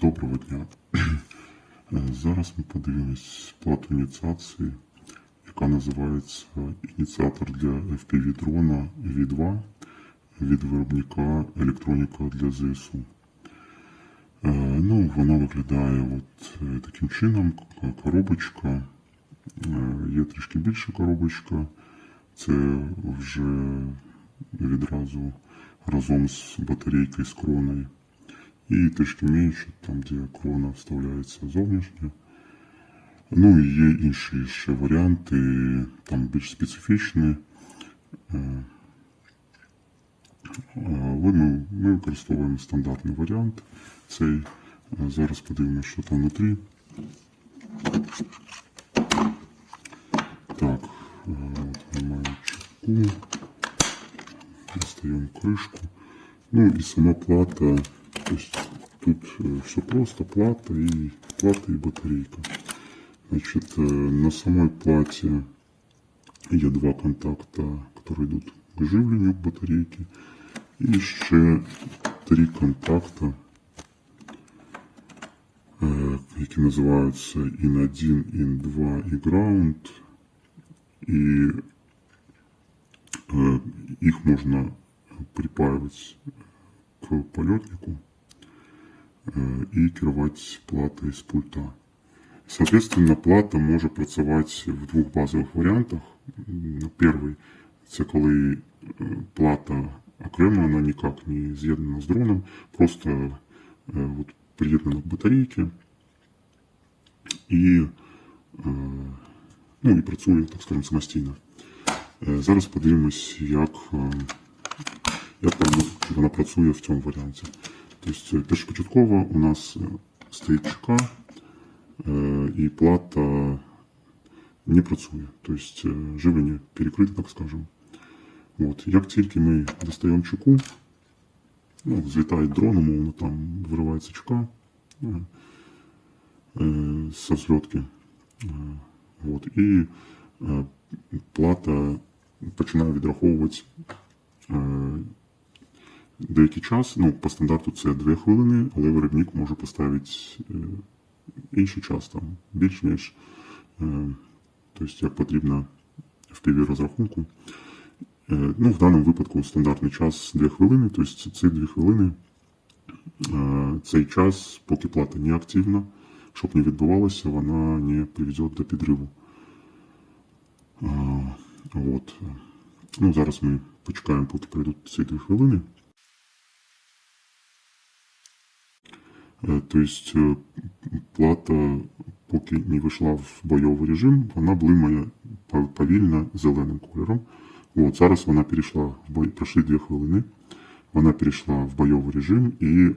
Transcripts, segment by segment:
Доброго дня. Е, Зараз ми подивимось плату ініціації, яка називається ініціатор для FPV дрона V2 від виробника електроніка для ЗСУ. Е, Ну, вона виглядає от е, таким чином, коробочка. Є трішки більша коробочка. Це вже відразу разом з батарейкою з І трішки менше, там, де крона вставляється зовнішня. Ну і є інші ще варіанти, там більш специфічні. Е, Але ми, використовуємо стандартний варіант. Цей Е, зараз подивимося, що там внутрі. Так, е, от ми маємо чеку. Достаємо кришку. Ну и сама плата. То есть тут все просто, плата и плата и батарейка. Значит, э, на самой плате є два контакта, которые идут к живлению к батарейки. И ще три контакта, э, які називаються IN1, IN2 і Ground. І э, їх можна припаивать к полетнику э, И керовать платой з пульта. Соответственно, плата може працювати в двох базових варіантах. Перший це коли е, плата окремо, вона ніяк не з'єднана з дроном, просто е, от, приєднана к батарейки і, е, ну, і працює, так скажемо, самостійно. Е, Зараз подивимось, як е, як вона працює в цьому варіанті. Тобто, першопочатково у нас е, стоїть ЧК, е, і плата не працює. Тобто е, живлення перекрите, так скажемо. От. Як тільки ми достаємо чеку, ну, злітає дрон, умовно, там виривається чека со. Е, от. І плата починає відраховувати деякий час. Ну, по стандарту це 2 хвилини, але виробник може поставити е, інший час, там, більш-менш, е, тобто як потрібно в піві розрахунку. Е, Ну, в даному випадку стандартний час 2 хвилини, тобто ці 2 хвилини, цей час, поки плата не активна, щоб не відбувалося, вона не приведе до підриву. От. Ну, зараз ми почекаємо, поки пройдуть ці 2 хвилини. Е, Тобто е, плата, поки не вийшла в бойовий режим, вона блимає повільно зеленим кольором. От, зараз вона перейшла пройшли 2 хвилини. Вона перейшла в бойовий режим і е,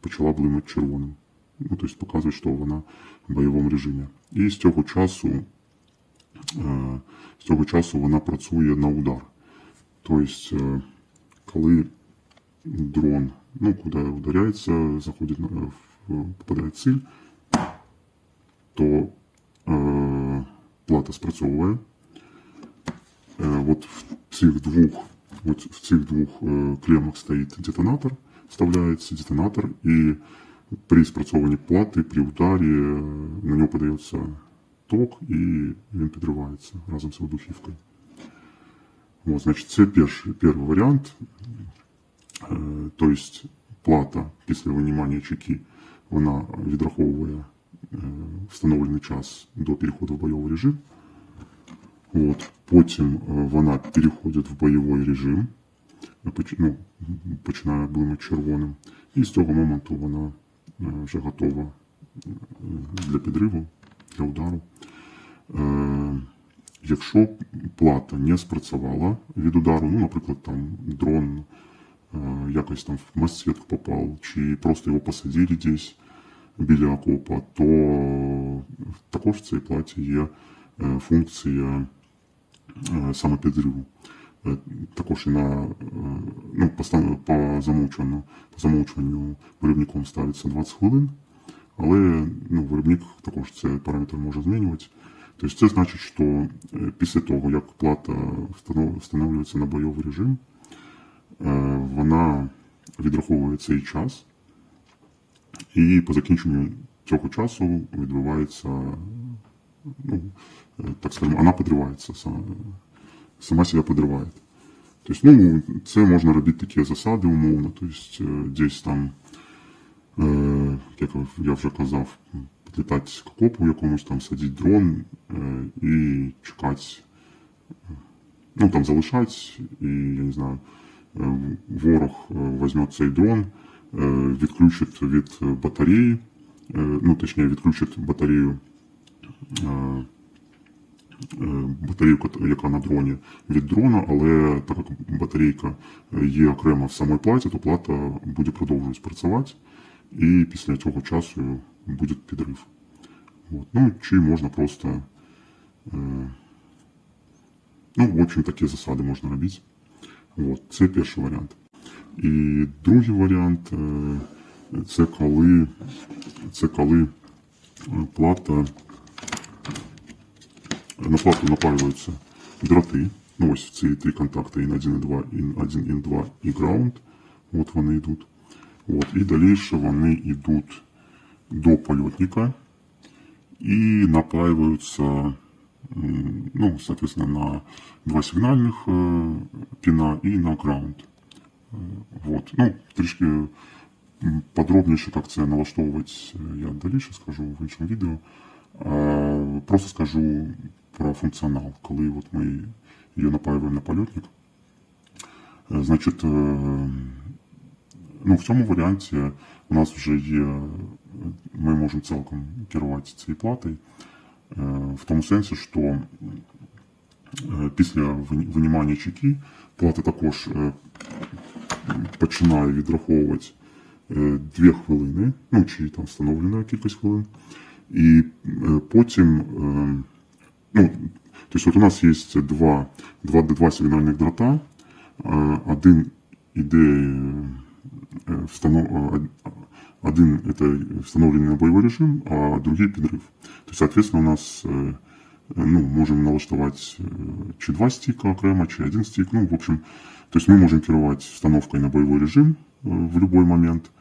почала блимати червоним. Ну, тобто показує, що вона в бойовому режимі. І з цього часу, е, з цього часу вона працює на удар. Тобто, е, коли дрон, ну, куда ударяется, заходит, на- в- попадает в цель, то э, плата спрацьовує. Э, от в цих двох, от в цих двох э, клеммах стоїть детонатор, вставляється детонатор, і при спрацьовуванні плати, при ударі е, на нього подається ток, і він підривається разом з вибухівкою. От, значить, це перший, перший варіант. Е, Тобто плата після винімання чеки вона відраховує е, встановлений час до переходу в бойовий режим. От. Потім е, вона переходить в бойовий режим, ну, починає блимати червоним. І з цього моменту вона вже готова для підриву, для удару. Якщо плата не спрацювала від удару, ну, наприклад, там дрон якось там в масетку попав, чи просто його посадили десь біля окопа, то також в цій платі є е, функція е, самопідриву. Е, Також і на ну, по, по замовчуванню, по замовчуванню виробником ставиться 20 хвилин, але ну, виробник також цей параметр може змінювати. Тобто це значить, що після того, як плата встановлюється на бойовий режим, вона відраховує цей час І по закінченню цього часу відбувається, ну, е, так скажемо, вона підривається, сама, себе підриває. Тобто, ну, це можна робити такі засади умовно, тобто, е, десь там, е, як я вже казав, підлітати к окопу якомусь, там садити дрон і чекати, ну там залишати, і я не знаю, ворог е, візьме цей дрон, е, відключить від батареї, е, ну точніше відключить батарею. е, е, Батарею, яка на дроні від дрона, але так як батарейка е, є окремо в самій платі, то плата буде продовжувати працювати, і після цього часу буде підрив. От. Ну, чи можна просто. Е, ну, в общем, такі засади можна робити. От. Це перший варіант. І другий варіант е, це коли, це коли е, плата на плату напаюються дроти. Ну, ось ці три контакти ін 1 і 2, ін 1 ін 2 і ground. От вони йдуть. От. І далі вони йдуть до польотника и напаиваются, м, ну, соответственно, на два сигнальных э, пина и на ground. Э, Вот. Ну, трішки м, подробніше, як це налаштовувати, э, я далі скажу в іншому відео. А, Просто скажу про функціонал, коли от ми її напаюємо на польотник. Е, Значить, е, ну, в цьому варіанті у нас вже є, ми можемо цілком керувати цією платою, е, в тому сенсі, що е, після вині- винімання чеки плата також е, починає відраховувати е, дві хвилини, ну чи там встановлена кількість хвилин, і потім, ну, тобто от у нас є два, два, два сигнальних дрота, один іде э, э, один это встановленный на боевой режим, а другий підрив. То есть, соответственно, у нас э, ну, можем налаштовать э, чи два стика окремо, чи один стик. Ну, в общем, то есть мы можем керовать установкой на боевой режим э, в любой момент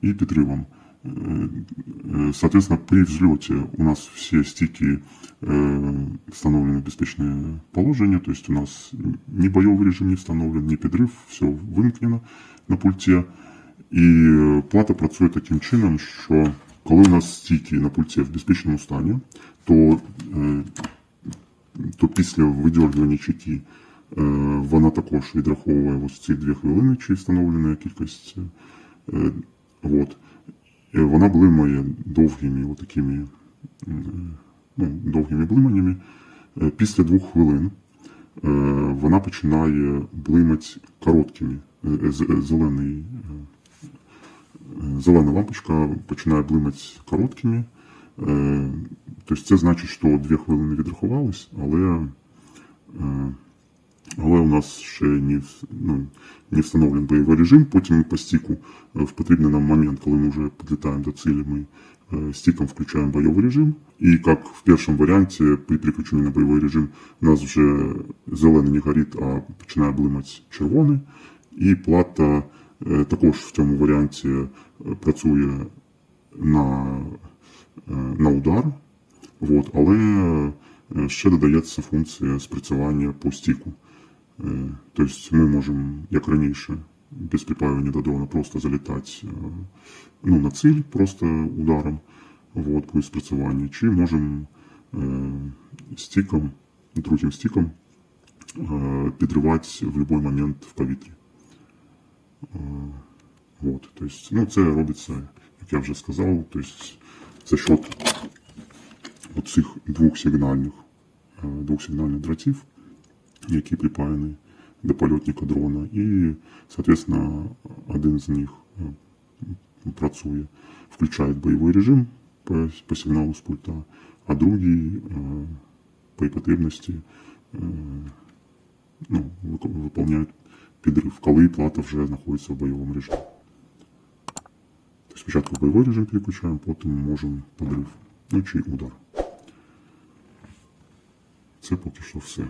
и підривом. Э, э, Соответственно, при взлете у нас все стики э, встановлены в безпечное положение, то есть у нас ни боевой режим не встановлен, ни підрив, все вимкнено на пульті. І е, плата працює таким чином, що коли у нас стійки на пульті в безпечному стані, то, е, то після видергування чеки е, вона також відраховує ось ці дві хвилини, чи встановлена кількість. І вона блимає довгими отакими, е, ну, довгими блиманнями. Після двох хвилин вона починає блимати короткими. Зелений, зелена лампочка починає блимати короткими. Е, Тобто це значить, що дві хвилини відрахувались, але, е, але у нас ще не, ну, не встановлений бойовий режим. Потім по стіку е, в потрібний нам момент, коли ми вже підлітаємо до цілі, ми стиком включаем боевой режим. И как в первом варианте, при переключении на боевой режим, у нас вже зелений не горить, а починає блимати червоний. І плата також в цьому варіанті е, працює на, е, на удар. Вот, але е, ще додається функція спрацювання по стіку. Е, Тобто ми можемо, як раніше, без припаювання до дрона просто залітати е, ну, на ціль просто ударом, вот, буде спрацювання, чи можемо е, стіком, другим стіком е, підривати в будь-який момент в повітрі. Е, вот, то есть, ну, це робиться, як я вже сказав, то есть, за счет оцих двох сигнальних, е, двох сигнальних дротів, які припаяні до польотника дрона, і, соответственно, один з них е, працює, включає бойовий режим по, по сигналу з пульта, а другий по потребності ну, вик- виконує підрив, коли плата вже знаходиться в бойовому режимі. Тобто спочатку бойовий режим переключаємо, потім можемо підрив, ну чи удар. Це поки що все.